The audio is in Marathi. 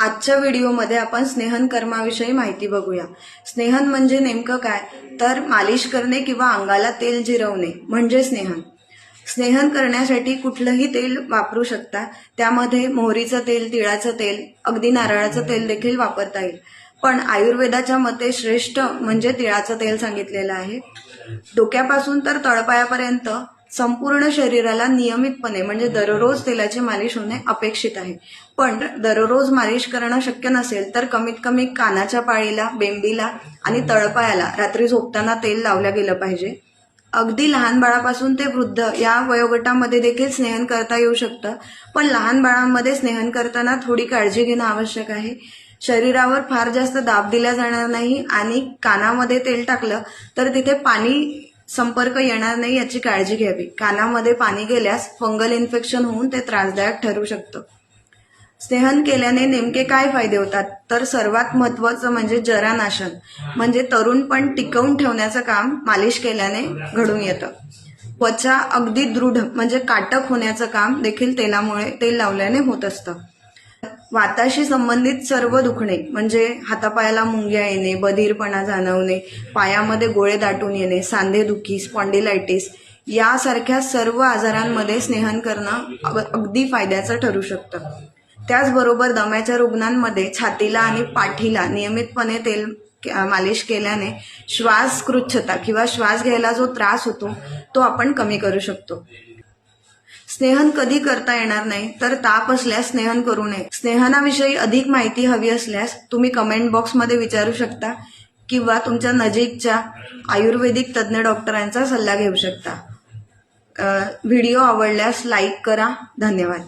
आजच्या व्हिडिओमध्ये आपण स्नेहन कर्माविषयी माहिती बघूया. स्नेहन म्हणजे नेमकं काय? तर मालिश करणे किंवा अंगाला तेल जिरवणे म्हणजे स्नेहन. स्नेहन करण्यासाठी कुठलंही तेल वापरू शकता. त्यामध्ये मोहरीचं तेल तिळाचं तेल अगदी नारळाचं तेल देखील वापरता येईल. पण आयुर्वेदाच्या मते श्रेष्ठ म्हणजे तिळाचं तेल सांगितलेलं आहे. डोक्यापासून तर तळपायापर्यंत संपूर्ण शरीराला नियमितपणे म्हणजे दररोज तेलाची मालिश होणे अपेक्षित आहे. पण दररोज मालिश करणं शक्य नसेल तर कमीत कमी कानाच्या पाळीला बेंबीला आणि तळपायाला रात्री झोपताना तेल लावलं गेलं पाहिजे. अगदी लहान बाळापासून ते वृद्ध या वयोगटामध्ये देखील स्नेहन करता येऊ शकतं पण लहान बाळांमध्ये स्नेहन करताना थोडी काळजी घेणं आवश्यक आहे. शरीरावर फार जास्त दाब दिला जाणार नाही आणि कानामध्ये तेल टाकलं तर तिथे पाणी संपर्क येणार नाही याची काळजी घ्यावी. कानामध्ये पाणी गेल्यास फंगल इन्फेक्शन होऊन ते त्रासदायक ठरू शकतं. स्नेहन केल्याने नेमके काय फायदे होतात? तर सर्वात महत्वाचं म्हणजे जरानाशन. म्हणजे तरुणपण टिकवून ठेवण्याचं काम मालिश केल्याने घडून येतं. त्वचा अगदी दृढ म्हणजे काटक होण्याचं काम देखील तेलामुळे तेल लावल्याने होत असतं. वाताशी संबंधित सर्व दुखणे म्हणजे हातापायाला मुंग्या येणे बधीरपणा जाणवणे पायामध्ये गोळे दाटून येणे सांधेदुखी स्पॉन्डिलायटिस यासारख्या सर्व आजारांमध्ये स्नेहन करणं अग- अगदी फायद्याचं ठरू शकतं. त्याचबरोबर दम्याच्या रुग्णांमध्ये छातीला आणि पाठीला नियमितपणे तेल मालिश केल्याने श्वासकृच्छता किंवा श्वास घ्यायला जो त्रास होतो तो आपण कमी करू शकतो. स्नेहन कधी करता येणार नाही तर ताप असल्यास स्नेहन करू नये. स्नेहनाविषयी अधिक माहिती हवी असल्यास तुम्ही कमेंट बॉक्समध्ये विचारू शकता किंवा तुमच्या नजीकच्या आयुर्वेदिक तज्ज्ञ डॉक्टरांचा सल्ला घेऊ शकता. व्हिडिओ आवडल्यास लाईक करा. धन्यवाद.